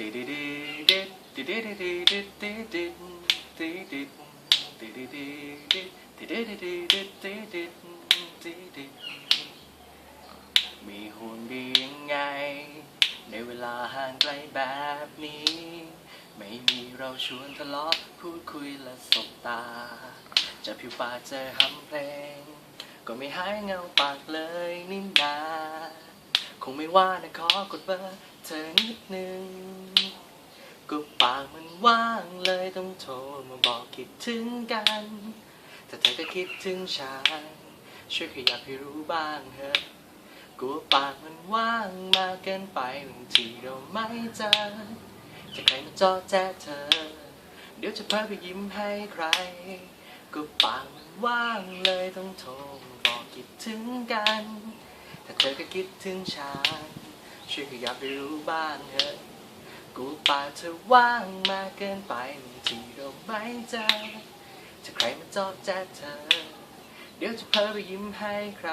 มีห่วงดียังไง ในเวลาห่างไกลแบบนี้ ไม่มีเราชวนทะเลาะพูดคุยและสบตา จะผิวปากเจอหำเพลง ก็ไม่หายเงาปากเลยนี่นา คงไม่ว่านะขอกดเบอร์เธอนิดนึงก็ปากมันว่างเลยต้องโทรมาบอกคิดถึงกัน แต่เธอก็คิดถึงฉัน ช่วยขยับให้รู้บ้างเถอะกลัวปากมันว่างมากเกินไปบางทีเราไม่เจอจะใครมาจอแจ้เธอ เดี๋ยวจะเพ้อไปยิ้มให้ใคร ก็ปากมันว่างเลยต้องโทรมาบอกคิดถึงกัน แต่เธอก็คิดถึงฉันช่วยขยับไปรู้บ้างเถอะกูป่าเธอว่างมากเกินไปบางทีเราไม่เจอจะใครมาจอบแจ๊เธอ เดี๋ยวจะเพ้อไปยิ้มให้ใคร